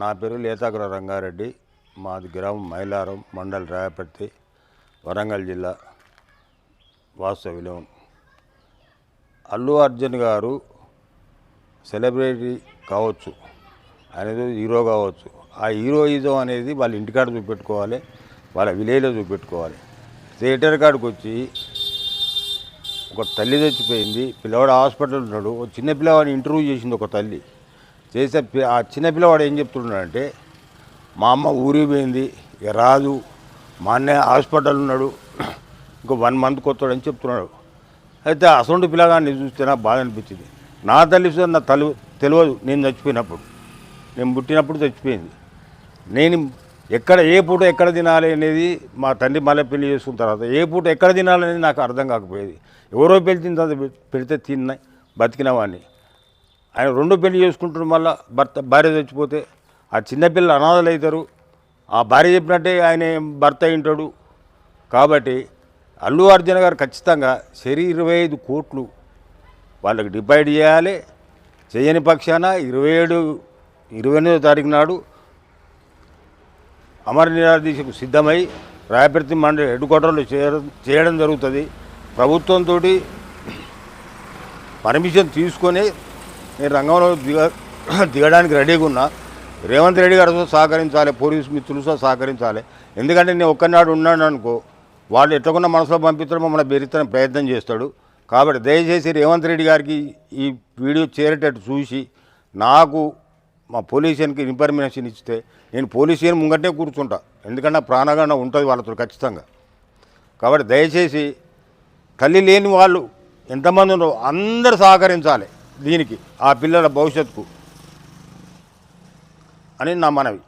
నా పేరు లేతాకుర రంగారెడ్డి. మాది గ్రామం మైలారం మండల్ రాయపర్తి వరంగల్ జిల్లా వాస్తవ్యం అల్లు అర్జున్ గారు సెలబ్రిటీ కావచ్చు అనేది హీరో కావచ్చు ఆ హీరోయిజం అనేది వాళ్ళ ఇంటికాడ చూపెట్టుకోవాలి వాళ్ళ విలేజ్లో చూపెట్టుకోవాలి. థియేటర్ కాడికి వచ్చి ఒక తల్లి చచ్చిపోయింది పిల్లవాడు హాస్పిటల్ ఉన్నాడు ఒక చిన్న పిల్లవాడిని ఇంటర్వ్యూ చేసింది ఒక తల్లి. చేసే ఆ చిన్న పిల్లవాడు ఏం చెప్తున్నాడంటే మా అమ్మ ఊరికి పోయింది రాదు. మా అన్నయ్య హాస్పిటల్ ఉన్నాడు ఇంకో వన్ మంత్కి వస్తాడని చెప్తున్నాడు. అయితే అసొంటి పిల్లగాన్ని చూస్తే నాకు బాధ అనిపించింది. నా తల్లి నా తల్లి తెలియదు నేను చచ్చిపోయినప్పుడు. నేను పుట్టినప్పుడు చచ్చిపోయింది. నేను ఎక్కడ ఏ పూట ఎక్కడ తినాలి అనేది మా తండ్రి మళ్ళీ పెళ్ళి చేసుకున్న తర్వాత ఏ పూట ఎక్కడ తినాలనేది నాకు అర్థం కాకపోయేది. ఎవరో పెళ్ళి తిన్న తర్వాత పెడితే తిన్నాయి బతికినవాడిని ఆయన రెండు పెళ్ళి చేసుకుంటున్న మళ్ళీ భర్త భార్య చచ్చిపోతే. ఆ చిన్నపిల్లలు అనాథలు అవుతారు ఆ భార్య చెప్పినట్టే ఆయన భర్త అయింటాడు. కాబట్టి అల్లు అర్జున్ గారు ఖచ్చితంగా శరీ ఇరవై ఐదు కోట్లు వాళ్ళకి డివైడ్ చేయాలి. చేయని పక్షాన ఇరవై ఏడు ఇరవై ఎనిమిదో తారీఖు నాడు అమర నిరాదీశకు సిద్ధమై రాయపర్తి మండలి హెడ్ క్వార్టర్లో చేయడం చేయడం జరుగుతుంది. ప్రభుత్వంతో పర్మిషన్ తీసుకొని నేను రంగంలో దిగ దిగడానికి రెడీగా ఉన్నా. రేవంత్ రెడ్డి గారితో సహకరించాలి పోలీస్ మిత్రులతో సహకరించాలి. ఎందుకంటే నేను ఒక్కనాడు ఉన్నాను అనుకో వాళ్ళు ఎట్లకున్న మనసులో పంపించడం మమ్మల్ని బెదిరిస్తానికి ప్రయత్నం చేస్తాడు. కాబట్టి దయచేసి రేవంత్ రెడ్డి గారికి ఈ వీడియో చేరేటట్టు చూసి నాకు మా పోలీసునికి ఇన్ఫర్మేషన్ ఇస్తే నేను పోలీసు ముంగటే కూర్చుంటా. ఎందుకంటే ప్రాణగణ ఉంటుంది వాళ్ళతో ఖచ్చితంగా. కాబట్టి దయచేసి తల్లి లేని వాళ్ళు ఎంతమంది ఉన్నారో అందరు సహకరించాలి. దీనికి ఆ పిల్లల భవిష్యత్తుకు అని నా మనవి.